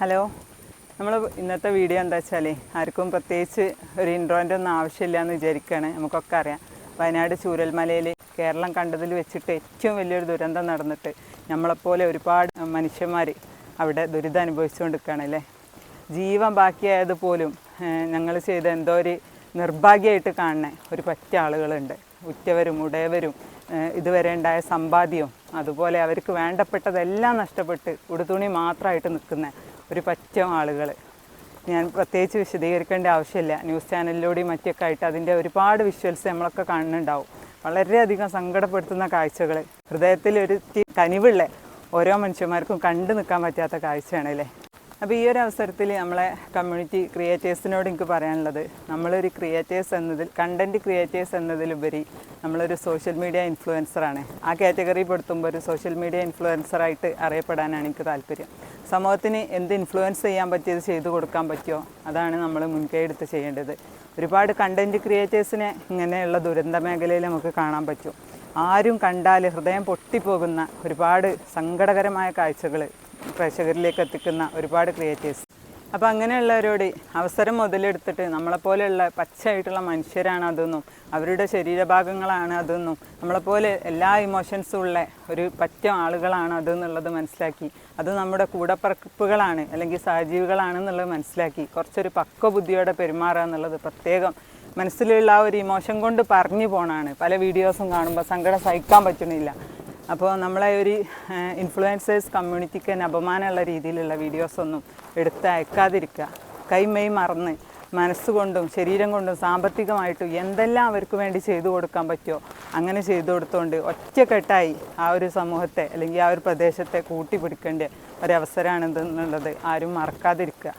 Hello. നമ്മൾ ഇന്നത്തെ video എന്താ വെച്ചാൽ ആർക്കും പ്രത്യേകിച്ച് ഒരു ഇൻട്രോന്റെ ഒന്നും ആവശ്യമില്ല എന്ന് വിചാരിക്കുകയാണ് നമുക്കൊക്കെ അറിയാം. വയനാട് ചൂരൽമലയിൽ കേരളം കണ്ടതിൽ വെച്ചിട്ട് ഏറ്റവും വലിയൊരു ദുരന്തം നടന്നിട്ട് നമ്മളെപ്പോലെ ഒരുപാട് മനുഷ്യന്മാർ അവിടെ ദുരിതം അനുഭവിച്ചുകൊണ്ടിരിക്കുകയാണ് അല്ലേ? ജീവൻ ബാക്കിയായത് പോലും ഞങ്ങൾ ചെയ്ത എന്തോ ഒരു നിർഭാഗ്യമായിട്ട് കാണുന്ന ഒരു പറ്റ ആളുകളുണ്ട്. ഉറ്റവരും ഉടയവരും ഇതുവരെ ഉണ്ടായ സമ്പാദ്യവും അതുപോലെ അവർക്ക് വേണ്ടപ്പെട്ടതെല്ലാം നഷ്ടപ്പെട്ട് ഉടുതുണി മാത്രമായിട്ട് നിൽക്കുന്ന ഒരു പറ്റം ആളുകൾ ഞാൻ പ്രത്യേകിച്ച് വിശദീകരിക്കേണ്ട ആവശ്യമില്ല. ന്യൂസ് ചാനലിലൂടെയും മറ്റൊക്കെ ആയിട്ട് അതിന്റെ ഒരുപാട് വിഷ്വൽസ് നമ്മളൊക്കെ കാണുന്നുണ്ടാവും. വളരെയധികം സങ്കടപ്പെടുത്തുന്ന കാഴ്ചകൾ ഹൃദയത്തിൽ ഒരു കനിവുള്ള ഓരോ മനുഷ്യന്മാർക്കും കണ്ടു നിൽക്കാൻ പറ്റാത്ത കാഴ്ചയാണ് അല്ലേ? അപ്പോൾ ഈ ഒരു അവസരത്തിൽ നമ്മളെ കമ്മ്യൂണിറ്റി ക്രിയേറ്റേഴ്സിനോട് എനിക്ക് പറയാനുള്ളത് നമ്മളൊരു ക്രിയേറ്റേഴ്സ് എന്നതിൽ കണ്ടന്റ് ക്രിയേറ്റേഴ്സ് എന്നതിലുപരി നമ്മളൊരു സോഷ്യൽ മീഡിയ ഇൻഫ്ലുവൻസറാണ് ആ കാറ്റഗറി പെടുത്തുമ്പോൾ ഒരു സോഷ്യൽ മീഡിയ ഇൻഫ്ലുവൻസറായിട്ട് അറിയപ്പെടാനാണ് എനിക്ക് താല്പര്യം. സമൂഹത്തിന് എന്ത് ഇൻഫ്ലുവൻസ് ചെയ്യാൻ പറ്റിയത് ചെയ്തു കൊടുക്കാൻ പറ്റുമോ? അതാണ് നമ്മൾ മുൻകൈ എടുത്ത് ചെയ്യേണ്ടത്. ഒരുപാട് കണ്ടന്റ് ക്രിയേറ്റേഴ്സിനെ ഇങ്ങനെയുള്ള ദുരന്ത മേഖലയിൽ നമുക്ക് കാണാൻ പറ്റും. ആരും കണ്ടാൽ ഹൃദയം പൊട്ടിപ്പോകുന്ന ഒരുപാട് സങ്കടകരമായ കാഴ്ചകൾ പ്രേക്ഷകരിലേക്ക് എത്തിക്കുന്ന ഒരുപാട് ക്രിയേറ്റേഴ്സ് അപ്പോൾ അങ്ങനെയുള്ളവരോട് അവസരം മുതലെടുത്തിട്ട് നമ്മളെപ്പോലെയുള്ള പച്ചയായിട്ടുള്ള മനുഷ്യരാണ് അതെന്നും. അവരുടെ ശരീരഭാഗങ്ങളാണ് അതെന്നും. നമ്മളെപ്പോലെ എല്ലാ ഇമോഷൻസും ഉള്ള ഒരു പറ്റ ആളുകളാണ് അതെന്നുള്ളത് മനസ്സിലാക്കി. അത് നമ്മുടെ കൂടപ്പറപ്പുകളാണ് അല്ലെങ്കിൽ സഹജീവികളാണെന്നുള്ളത് മനസ്സിലാക്കി. കുറച്ചൊരു പക്വബുദ്ധിയോടെ പെരുമാറുക എന്നുള്ളത് പ്രത്യേകം മനസ്സിലുള്ള ആ ഒരു ഇമോഷൻ കൊണ്ട് പറഞ്ഞു പോണാണ്. പല വീഡിയോസും കാണുമ്പോൾ സങ്കടം സഹിക്കാൻ പറ്റണില്ല. അപ്പോൾ നമ്മളെ ഒരു ഇൻഫ്ലുവൻസേഴ്സ് കമ്മ്യൂണിറ്റിക്ക് തന്നെ അപമാനമുള്ള രീതിയിലുള്ള വീഡിയോസൊന്നും എടുത്ത് അയക്കാതിരിക്കുക. കൈമൈ മറന്ന് മനസ്സുകൊണ്ടും ശരീരം കൊണ്ടും സാമ്പത്തികമായിട്ടും എന്തെല്ലാം അവർക്ക് വേണ്ടി ചെയ്തു കൊടുക്കാൻ പറ്റുമോ അങ്ങനെ ചെയ്തു കൊടുത്തുകൊണ്ട് ഒറ്റക്കെട്ടായി ആ ഒരു സമൂഹത്തെ അല്ലെങ്കിൽ ആ ഒരു പ്രദേശത്തെ കൂട്ടിപ്പിടിക്കേണ്ട ഒരവസരമാണിതെന്നുള്ളത് ആരും മറക്കാതിരിക്കുക.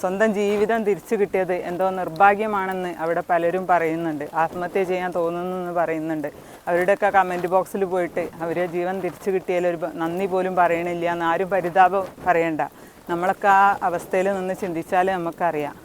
സ്വന്തം ജീവിതം തിരിച്ചു കിട്ടിയത് എന്തോ നിർഭാഗ്യമാണെന്ന് അവിടെ പലരും പറയുന്നുണ്ട്. ആത്മഹത്യ ചെയ്യാൻ തോന്നുന്നു എന്ന് പറയുന്നുണ്ട്. അവരുടെയൊക്കെ കമന്റ് ബോക്സിൽ പോയിട്ട് അവരെ ജീവൻ തിരിച്ചു ബ- നന്ദി പോലും പറയണില്ല എന്ന് ആരും പരിതാപം പറയണ്ട. നമ്മളൊക്കെ ആ അവസ്ഥയിൽ നിന്ന് ചിന്തിച്ചാൽ നമുക്കറിയാം.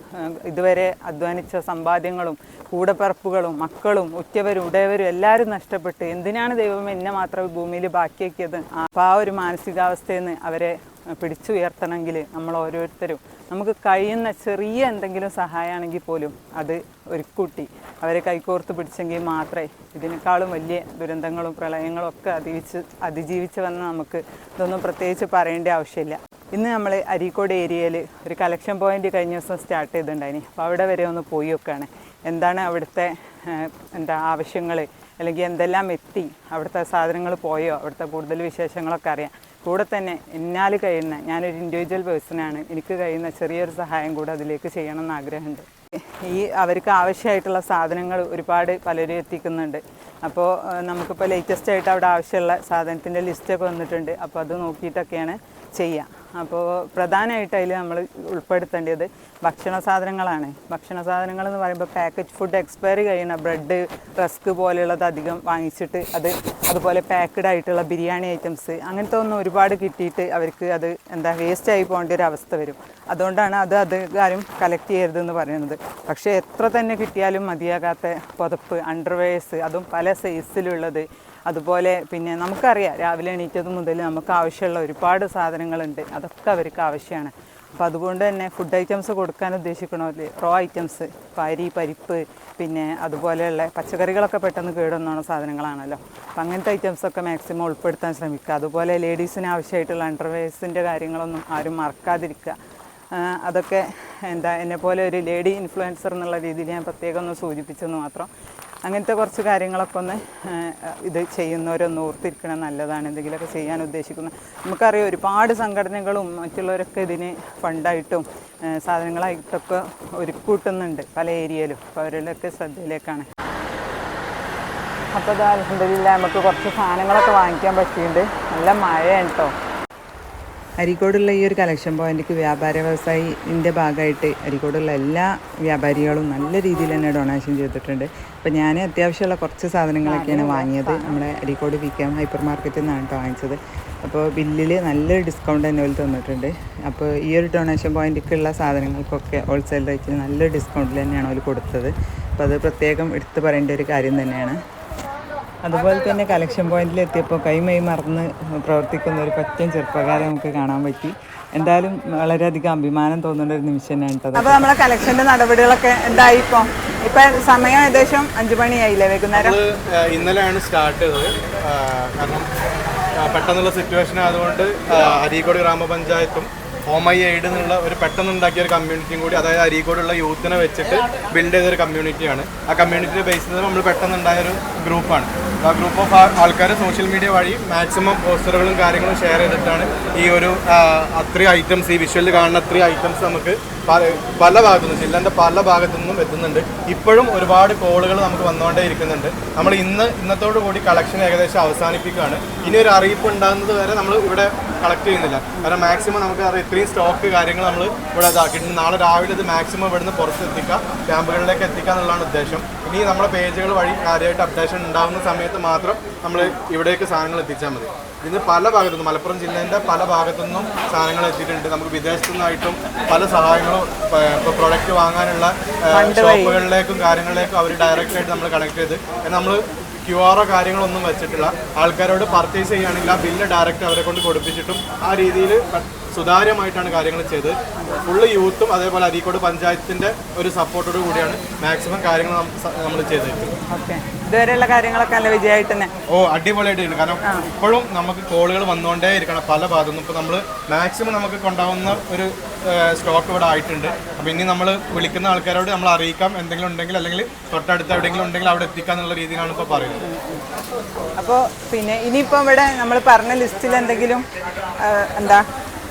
ഇതുവരെ അധ്വാനിച്ച സമ്പാദ്യങ്ങളും കൂടപ്പിറപ്പുകളും മക്കളും ഉറ്റവരും ഉടയവരും എല്ലാവരും നഷ്ടപ്പെട്ട് എന്തിനാണ് ദൈവം എന്നെ മാത്രം ഭൂമിയിൽ ബാക്കിയാക്കിയത്? അപ്പോൾ ആ ഒരു മാനസികാവസ്ഥയിൽ നിന്ന് അവരെ പിടിച്ചുയർത്തണമെങ്കിൽ നമ്മൾ ഓരോരുത്തരും നമുക്ക് കഴിയുന്ന ചെറിയ എന്തെങ്കിലും സഹായമാണെങ്കിൽ പോലും അത് ഒരു കുട്ടി അവരെ കൈകോർത്ത് പിടിച്ചെങ്കിൽ മാത്രമേ ഇതിനേക്കാളും വലിയ ദുരന്തങ്ങളും പ്രളയങ്ങളും ഒക്കെ അതിജീവിച്ച് അതിജീവിച്ച് വന്ന് നമുക്ക് ഇതൊന്നും പ്രത്യേകിച്ച് പറയേണ്ട ആവശ്യമില്ല. ഇന്ന് നമ്മൾ അരീക്കോട് ഏരിയയിൽ ഒരു കളക്ഷൻ പോയിന്റ് കഴിഞ്ഞ ദിവസം സ്റ്റാർട്ട് ചെയ്തിട്ടുണ്ടായിനി. അപ്പോൾ അവിടെ വരെ ഒന്ന് പോയി നോക്കുകയാണ് എന്താണ് അവിടുത്തെ എന്താ ആവശ്യങ്ങൾ അല്ലെങ്കിൽ എന്തെല്ലാം എത്തി? അവിടുത്തെ സാധനങ്ങൾ പോയോ? അവിടുത്തെ കൂടുതൽ വിശേഷങ്ങളൊക്കെ അറിയാം. കൂടെ തന്നെ എന്നാൽ കഴിയുന്ന ഞാനൊരു ഇൻഡിവിജ്വൽ പേഴ്സണാണ് എനിക്ക് കഴിയുന്ന ചെറിയൊരു സഹായം കൂടെ അതിലേക്ക് ചെയ്യണം എന്ന് ആഗ്രഹമുണ്ട്. ഈ അവർക്ക് ആവശ്യമായിട്ടുള്ള സാധനങ്ങൾ ഒരുപാട് പലരും എത്തിക്കുന്നുണ്ട്. അപ്പോൾ നമുക്കിപ്പോൾ ലേറ്റസ്റ്റ് ആയിട്ട് അവിടെ ആവശ്യമുള്ള സാധനത്തിന്റെ ലിസ്റ്റൊക്കെ വന്നിട്ടുണ്ട്. അപ്പോൾ അത് നോക്കിയിട്ടൊക്കെയാണ് ചെയ്യുക അപ്പോൾ പ്രധാനമായിട്ട് അതിൽ നമ്മൾ ഉൾപ്പെടുത്തേണ്ടത് ഭക്ഷണ സാധനങ്ങളാണ്. ഭക്ഷണ സാധനങ്ങൾ എന്ന് പറയുമ്പോൾ പാക്കറ്റ് ഫുഡ് എക്സ്പയറി കഴിയുന്ന ബ്രെഡ് റസ്ക് പോലെയുള്ളത് അധികം വാങ്ങിച്ചിട്ട് അത് അതുപോലെ പാക്ക്ഡ് ആയിട്ടുള്ള ബിരിയാണി ഐറ്റംസ് അങ്ങനത്തെ ഒന്നും ഒരുപാട് കിട്ടിയിട്ട് അവർക്ക് അത് എന്താ വേസ്റ്റ് ആയി പോകേണ്ട ഒരു അവസ്ഥ വരും. അതുകൊണ്ടാണ് അത് ആരും കളക്ട് ചെയ്യരുതെന്ന് പറയുന്നത്. പക്ഷേ എത്ര തന്നെ കിട്ടിയാലും മതിയാകാത്ത പുതപ്പ് അണ്ടർവെയേഴ്സ് അതും പല സൈസിലുള്ളത് അതുപോലെ പിന്നെ നമുക്കറിയാം രാവിലെ എണീറ്റത് മുതൽ നമുക്ക് ആവശ്യമുള്ള ഒരുപാട് സാധനങ്ങളുണ്ട്. അതൊക്കെ അവർക്ക് ആവശ്യമാണ്. അപ്പോൾ അതുകൊണ്ട് തന്നെ ഫുഡ് ഐറ്റംസ് കൊടുക്കാൻ ഉദ്ദേശിക്കണമല്ലേ റോ ഐറ്റംസ് അരി പരിപ്പ് പിന്നെ അതുപോലെയുള്ള പച്ചക്കറികളൊക്കെ പെട്ടെന്ന് കേടുവന്ന സാധനങ്ങളാണല്ലോ. അപ്പം അങ്ങനത്തെ ഐറ്റംസൊക്കെ മാക്സിമം ഉൾപ്പെടുത്താൻ ശ്രമിക്കുക. അതുപോലെ ലേഡീസിന് ആവശ്യമായിട്ടുള്ള അണ്ടർവെയർസിന്റെ കാര്യങ്ങളൊന്നും ആരും മറക്കാതിരിക്കുക. അതൊക്കെ എന്താ എന്നെ പോലെ ഒരു ലേഡി ഇൻഫ്ലുവൻസർ എന്നുള്ള രീതിയിൽ ഞാൻ പ്രത്യേകം ഒന്ന് സൂചിപ്പിച്ചെന്ന് മാത്രം അങ്ങനത്തെ കുറച്ച് കാര്യങ്ങളൊക്കെ ഒന്ന് ഇത് ചെയ്യുന്നവരൊന്ന് ഓർത്തിരിക്കണം നല്ലതാണ്. എന്തെങ്കിലുമൊക്കെ ചെയ്യാൻ ഉദ്ദേശിക്കുന്നത് നമുക്കറിയാം ഒരുപാട് സംഘടനകളും മറ്റുള്ളവരൊക്കെ ഇതിന് ഫണ്ടായിട്ടും സാധനങ്ങളായിട്ടൊക്കെ ഒരുക്കൂട്ടുന്നുണ്ട് പല ഏരിയയിലും. അപ്പോൾ അവരുടെയൊക്കെ ശ്രദ്ധയിലേക്കാണ്. അപ്പോൾ അത് അലഹമില്ല നമുക്ക് കുറച്ച് സാധനങ്ങളൊക്കെ വാങ്ങിക്കാൻ പറ്റിയിട്ടുണ്ട്. നല്ല മഴയാണ് കേട്ടോ അരീക്കോടുള്ള ഈ ഒരു കളക്ഷൻ പോയിന്റിക്ക് വ്യാപാര വ്യവസായിന്റെ ഭാഗമായിട്ട് അരിക്കോടുള്ള എല്ലാ വ്യാപാരികളും നല്ല രീതിയിൽ തന്നെ ഡൊണേഷൻ ചെയ്തിട്ടുണ്ട്. അപ്പോൾ ഞാൻ അത്യാവശ്യമുള്ള കുറച്ച് സാധനങ്ങളൊക്കെയാണ് വാങ്ങിയത്. നമ്മുടെ Areekode V K M hyper മാർക്കറ്റിൽ നിന്നാണ് കേട്ടോ വാങ്ങിച്ചത്. അപ്പോൾ ബില്ലിൽ നല്ലൊരു ഡിസ്കൗണ്ട് തന്നെ അവർ തന്നിട്ടുണ്ട്. അപ്പോൾ ഈ ഒരു ഡൊണേഷൻ പോയിന്റിലേക്കുള്ള സാധനങ്ങൾക്കൊക്കെ ഹോൾസെയിൽ റേറ്റിൽ നല്ലൊരു ഡിസ്കൗണ്ടിൽ തന്നെയാണ് അവർ കൊടുത്തത്. അപ്പോൾ അത് പ്രത്യേകം എടുത്തു പറയേണ്ട ഒരു കാര്യം തന്നെയാണ്. അതുപോലെ തന്നെ കളക്ഷൻ പോയിന്റിൽ എത്തിയപ്പോൾ കൈമൈ മറന്ന് പ്രവർത്തിക്കുന്ന ഒരു പറ്റൻ ചെറുപ്പക്കാരെ നമുക്ക് കാണാൻ പറ്റി. എന്തായാലും വളരെയധികം അഭിമാനം തോന്നുന്ന ഒരു നിമിഷം തന്നെയാണ് കേട്ടത് അപ്പോൾ നമ്മളെ കളക്ഷന്റെ നടപടികളൊക്കെ എന്തായി ഇപ്പോൾ ഇപ്പം സമയം ഏകദേശം അഞ്ചു മണിയായില്ലേ വൈകുന്നേരം? ഇന്നലെയാണ് സ്റ്റാർട്ട് ചെയ്തത്. കാരണം പെട്ടെന്നുള്ള സിറ്റുവേഷൻ ആയതുകൊണ്ട് അരീക്കോട് ഗ്രാമപഞ്ചായത്തും ഹോം ഐ എയ്ഡ് എന്നുള്ള ഒരു പെട്ടെന്ന് ഉണ്ടാക്കിയ ഒരു കമ്മ്യൂണിറ്റിയും കൂടി അതായത് അരീക്കോടുള്ള യൂത്തിനെ വെച്ചിട്ട് ബിൽഡ് ചെയ്തൊരു കമ്മ്യൂണിറ്റിയാണ് ആ കമ്മ്യൂണിറ്റിയെ ബേസ് ചെയ്ത് നമ്മൾ പെട്ടെന്ന് ഉണ്ടായ ഒരു ഗ്രൂപ്പാണ് ആ ഗ്രൂപ്പ് ഓഫ് ആൾക്കാർ സോഷ്യൽ മീഡിയ വഴി മാക്സിമം പോസ്റ്ററുകളും കാര്യങ്ങളും ഷെയർ ചെയ്തിട്ടാണ് ഈ ഒരു അത്രയും ഐറ്റംസ് ഈ വിഷ്വലിൽ കാണുന്ന അത്രയും ഐറ്റംസ് നമുക്ക് പല ഭാഗത്തു നിന്നും ജില്ലന്റെ പല ഭാഗത്തു നിന്നും എത്തുന്നുണ്ട്. ഇപ്പോഴും ഒരുപാട് കോളുകൾ നമുക്ക് വന്നുകൊണ്ടേ ഇരിക്കുന്നുണ്ട്. നമ്മൾ ഇന്ന് ഇന്നത്തോടു കൂടി കളക്ഷൻ ഏകദേശം അവസാനിപ്പിക്കുകയാണ്. ഇനി ഒരു അറിയിപ്പ് ഉണ്ടാകുന്നത് വരെ നമ്മൾ ഇവിടെ കളക്ട് ചെയ്യുന്നില്ല. കാരണം മാക്സിമം നമുക്ക് അറിയാം ഇത്രയും സ്റ്റോക്ക് കാര്യങ്ങൾ നമ്മൾ ഇവിടെ ഇതാക്കിയിട്ടുണ്ട്. നാളെ രാവിലെ ഇത് മാക്സിമം ഇവിടുന്ന് പുറത്ത് എത്തിക്കുക ക്യാമ്പുകളിലേക്ക് എത്തിക്കുക എന്നുള്ളതാണ് ഉദ്ദേശം. ഇനി നമ്മുടെ പേജുകൾ വഴി കാര്യമായിട്ട് അപ്ഡേഷൻ ഉണ്ടാകുന്ന സമയത്ത് മാത്രം നമ്മൾ ഇവിടേക്ക് സാധനങ്ങൾ എത്തിച്ചാൽ മതി. ഇന്ന് പല ഭാഗത്തു നിന്നും മലപ്പുറം ജില്ലേന്റെ പല ഭാഗത്തു നിന്നും സാധനങ്ങൾ എത്തിയിട്ടുണ്ട്. നമുക്ക് വിദേശത്തു നിന്നായിട്ടും പല സഹായങ്ങളും ഇപ്പോൾ പ്രൊഡക്റ്റ് വാങ്ങാനുള്ള ഷോപ്പുകളിലേക്കും കാര്യങ്ങളിലേക്കും അവർ ഡയറക്റ്റ് ആയിട്ട് നമ്മൾ കണക്ട് ചെയ്ത് നമ്മൾ ക്യു ആറോ കാര്യങ്ങളൊന്നും വെച്ചിട്ടില്ല. ആൾക്കാരോട് പർച്ചേസ് ചെയ്യുകയാണെങ്കിൽ ആ ബില്ല് ഡയറക്റ്റ് അവരെ കൊണ്ട് കൊടുപ്പിച്ചിട്ടും ആ രീതിയിൽ സുതാര്യമായിട്ടാണ് കാര്യങ്ങൾ ചെയ്തത്. ഫുള്ള് യൂത്തും അതേപോലെ അരീക്കോട് പഞ്ചായത്തിന്റെ ഒരു സപ്പോർട്ടോട് കൂടിയാണ് മാക്സിമം കാര്യങ്ങൾ നമ്മൾ ചെയ്ത് ഇതുവരെയുള്ള കാര്യങ്ങളൊക്കെ നല്ല വിജയമായിട്ട് തന്നെ. ഓ അടിപൊളിയായിട്ടുണ്ട് കാരണം ഇപ്പോഴും നമുക്ക് കോളുകൾ വന്നുകൊണ്ടേ ഇരിക്കണം. പല ഭാഗത്തും ഇപ്പോൾ നമ്മൾ മാക്സിമം നമുക്ക് കൊണ്ടാവുന്ന ഒരു സ്റ്റോക്ക് ഇവിടെ ആയിട്ടുണ്ട്. അപ്പോൾ ഇനി നമ്മൾ വിളിക്കുന്ന ആൾക്കാരോട് നമ്മൾ അറിയിക്കാം. എന്തെങ്കിലും ഉണ്ടെങ്കിൽ അല്ലെങ്കിൽ തൊട്ടടുത്ത് എവിടെയെങ്കിലും ഉണ്ടെങ്കിൽ അവിടെ എത്തിക്കാം എന്നുള്ള രീതിയിലാണ് ഇപ്പോൾ പറയുന്നത്. അപ്പോൾ പിന്നെ ഇനിയിപ്പോൾ ഇവിടെ നമ്മൾ പറഞ്ഞ ലിസ്റ്റിൽ എന്തെങ്കിലും എന്താ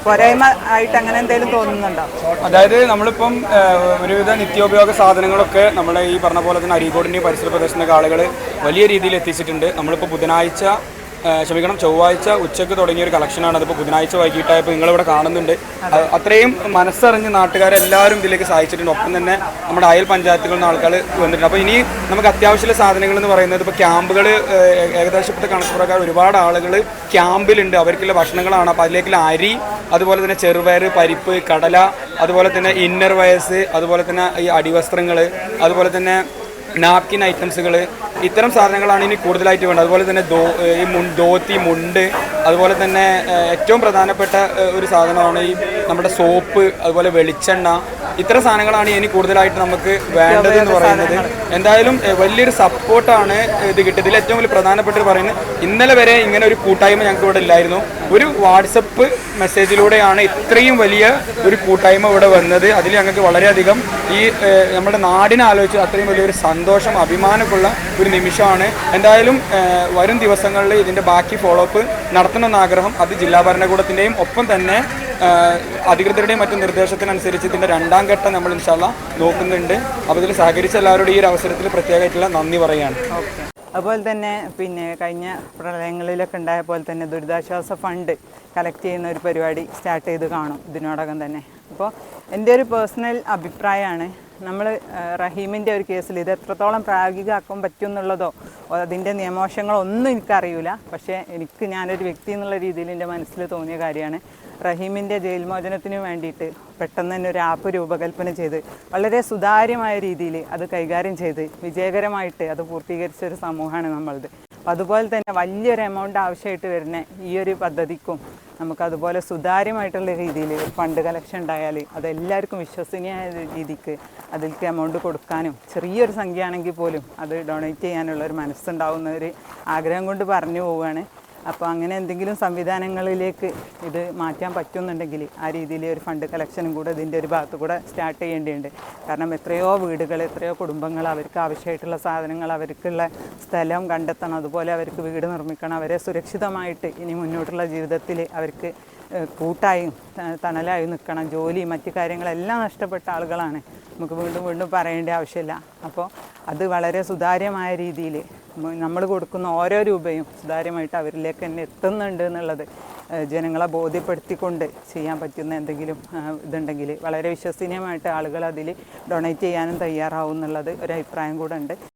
പോരായ്മ ആയിട്ട് അങ്ങനെ എന്തെങ്കിലും തോന്നുന്നുണ്ടോ? അതായത് നമ്മളിപ്പം ഒരുവിധ നിത്യോപയോഗ സാധനങ്ങളൊക്കെ നമ്മുടെ ഈ പറഞ്ഞ പോലെ തന്നെ അരീക്കോടിന്റെയും പരിസര പ്രദേശത്തിന്റെ ആളുകൾ വലിയ രീതിയിൽ എത്തിച്ചിട്ടുണ്ട് നമ്മളിപ്പോൾ ബുധനാഴ്ച ക്ഷമിക്കണം. ചൊവ്വാഴ്ച ഉച്ചയ്ക്ക് തുടങ്ങിയ ഒരു കളക്ഷനാണ് അതിപ്പോൾ ബുധനാഴ്ച വൈകിട്ടായപ്പോൾ നിങ്ങളിവിടെ കാണുന്നുണ്ട്. അത്രയും മനസ്സറിഞ്ഞ് നാട്ടുകാരെല്ലാവരും ഇതിലേക്ക് സഹായിച്ചിട്ടുണ്ട്. ഒപ്പം തന്നെ നമ്മുടെ അയൽ പഞ്ചായത്തുകളിൽ നിന്ന് ആൾക്കാർ വന്നിട്ടുണ്ട്. അപ്പോൾ ഇനി നമുക്ക് അത്യാവശ്യമുള്ള സാധനങ്ങൾ എന്ന് പറയുന്നത് ഇപ്പോൾ ക്യാമ്പുകൾ ഏകദേശം ഇപ്പോഴത്തെ കണക്ക് പ്രകാരം ഒരുപാട് ആളുകൾ ക്യാമ്പിലുണ്ട്. അവർക്കുള്ള ഭക്ഷണങ്ങളാണ്. അപ്പോൾ അതിലേക്കുള്ള അരി അതുപോലെ തന്നെ ചെറുപയർ പരിപ്പ് കടല അതുപോലെ തന്നെ ഇന്നർ വയസ്സ് അതുപോലെ തന്നെ ഈ അടിവസ്ത്രങ്ങൾ അതുപോലെ തന്നെ നാപ്കിൻ ഐറ്റംസുകൾ ഇത്തരം സാധനങ്ങളാണ് ഇനി കൂടുതലായിട്ട് വേണ്ടത്. അതുപോലെ തന്നെ ദോ ഈ മുൻ ധോത്തി മുണ്ട് അതുപോലെ തന്നെ ഏറ്റവും പ്രധാനപ്പെട്ട ഒരു സാധനമാണ് ഈ നമ്മുടെ സോപ്പ് അതുപോലെ വെളിച്ചെണ്ണ ഇത്തരം സാധനങ്ങളാണ് ഇനി കൂടുതലായിട്ട് നമുക്ക് വേണ്ടത് എന്ന് പറയുന്നത്. എന്തായാലും വലിയൊരു സപ്പോർട്ടാണ് ഇത് കിട്ടിയത്. ഇതിൽ ഏറ്റവും വലിയ പ്രധാനപ്പെട്ട ഒരു പറയുന്നത് ഇന്നലെ വരെ ഇങ്ങനെ ഒരു കൂട്ടായ്മ ഞങ്ങൾക്ക് ഇവിടെ ഇല്ലായിരുന്നു. ഒരു വാട്സപ്പ് മെസ്സേജിലൂടെയാണ് ഇത്രയും വലിയ ഒരു കൂട്ടായ്മ ഇവിടെ വന്നത്. അതിൽ ഞങ്ങൾക്ക് വളരെയധികം ഈ നമ്മുടെ നാടിനെ ആലോചിച്ച് അത്രയും വലിയൊരു സന്തോഷം അഭിമാനമുള്ള ഒരു നിമിഷമാണ്. എന്തായാലും വരും ദിവസങ്ങളിൽ ഇതിന്റെ ബാക്കി ഫോളോ അപ്പ് നടത്തണമെന്ന ആഗ്രഹം അത് ജില്ലാ ഭരണകൂടത്തിന്റെയും ഒപ്പം തന്നെ അധികൃതരുടെയും മറ്റു നിർദ്ദേശത്തിനനുസരിച്ച് ഇതിന്റെ രണ്ടാം ഘട്ടം നമ്മൾ ഇൻഷാല്ല നോക്കുന്നുണ്ട്. അപ്പോൾ ഇതിൽ സഹകരിച്ച എല്ലാവരോടും ഈ ഒരു അവസരത്തിൽ പ്രത്യേകമായിട്ടുള്ള നന്ദി പറയുകയാണ്. അതുപോലെ തന്നെ പിന്നെ കഴിഞ്ഞ പ്രളയങ്ങളിലൊക്കെ ഉണ്ടായ പോലെ തന്നെ ദുരിതാശ്വാസ ഫണ്ട് കളക്ട് ചെയ്യുന്ന ഒരു പരിപാടി സ്റ്റാർട്ട് ചെയ്ത് കാണും ഇതിനോടകം തന്നെ. അപ്പോൾ എന്റെ ഒരു പേഴ്സണൽ അഭിപ്രായമാണ്. നമ്മൾ റഹീമിന്റെ ഒരു കേസിൽ ഇത് എത്രത്തോളം പ്രായോഗികമാക്കാൻ പറ്റും എന്നുള്ളതോ അതിന്റെ നിയമവശങ്ങളോ ഒന്നും എനിക്കറിയില്ല പക്ഷേ എനിക്ക് ഞാനൊരു വ്യക്തി എന്നുള്ള രീതിയിൽ എന്റെ മനസ്സിൽ തോന്നിയ കാര്യമാണ്. റഹീമിന്റെ ജയിൽ മോചനത്തിന് വേണ്ടിയിട്ട് പെട്ടെന്ന് തന്നെ ഒരു ആപ്പ് രൂപകൽപ്പന ചെയ്ത് വളരെ സുതാര്യമായ രീതിയിൽ അത് കൈകാര്യം ചെയ്ത് വിജയകരമായിട്ട് അത് പൂർത്തീകരിച്ച ഒരു സമൂഹമാണ് നമ്മളത്. അതുപോലെ തന്നെ വലിയൊരു എമൗണ്ട് ആവശ്യമായിട്ട് വരുന്ന ഈ ഒരു പദ്ധതിക്കും നമുക്കതുപോലെ സുതാര്യമായിട്ടുള്ള രീതിയിൽ ഫണ്ട് കളക്ഷൻ ഉണ്ടായാൽ അതെല്ലാവർക്കും വിശ്വസനീയമായ രീതിക്ക് അതിലേക്ക് എമൗണ്ട് കൊടുക്കാനും ചെറിയൊരു സംഖ്യ ആണെങ്കിൽ പോലും അത് ഡൊണേറ്റ് ചെയ്യാനുള്ള ഒരു മനസ്സുണ്ടാവുന്ന ഒരു ആഗ്രഹം കൊണ്ട് പറഞ്ഞു പോവുകയാണ്. അപ്പോൾ അങ്ങനെ എന്തെങ്കിലും സംവിധാനങ്ങളിലേക്ക് ഇത് മാറ്റാൻ പറ്റുന്നുണ്ടെങ്കിൽ ആ രീതിയിൽ ഒരു ഫണ്ട് കളക്ഷനും കൂടെ ഇതിന്റെ ഒരു ഭാഗത്ത് കൂടെ സ്റ്റാർട്ട് ചെയ്യേണ്ടതുണ്ട് കാരണം എത്രയോ വീടുകൾ എത്രയോ കുടുംബങ്ങൾ അവർക്ക് ആവശ്യമായിട്ടുള്ള സാധനങ്ങൾ അവർക്കുള്ള സ്ഥലം കണ്ടെത്തണം അതുപോലെ അവർക്ക് വീട് നിർമ്മിക്കണം. അവരെ സുരക്ഷിതമായിട്ട് ഇനി മുന്നോട്ടുള്ള ജീവിതത്തിൽ അവർക്ക് കൂട്ടായും തണലായും നിൽക്കണം. ജോലി മറ്റ് കാര്യങ്ങളെല്ലാം നഷ്ടപ്പെട്ട ആളുകളാണ്. നമുക്ക് വീണ്ടും വീണ്ടും പറയേണ്ട ആവശ്യമില്ല. അപ്പോൾ അത് വളരെ സുതാര്യമായ രീതിയിൽ നമ്മൾ കൊടുക്കുന്ന ഓരോ രൂപയും സുതാര്യമായിട്ട് അവരിലേക്ക് തന്നെ എത്തുന്നുണ്ട് എന്നുള്ളത് ജനങ്ങളെ ബോധ്യപ്പെടുത്തിക്കൊണ്ട് ചെയ്യാൻ പറ്റുന്ന എന്തെങ്കിലും ഇതുണ്ടെങ്കിൽ വളരെ വിശ്വസനീയമായിട്ട് ആളുകൾ അതിൽ ഡൊണേറ്റ് ചെയ്യാനും തയ്യാറാവും എന്നുള്ളത് ഒരു അഭിപ്രായം കൂടെ ഉണ്ട്.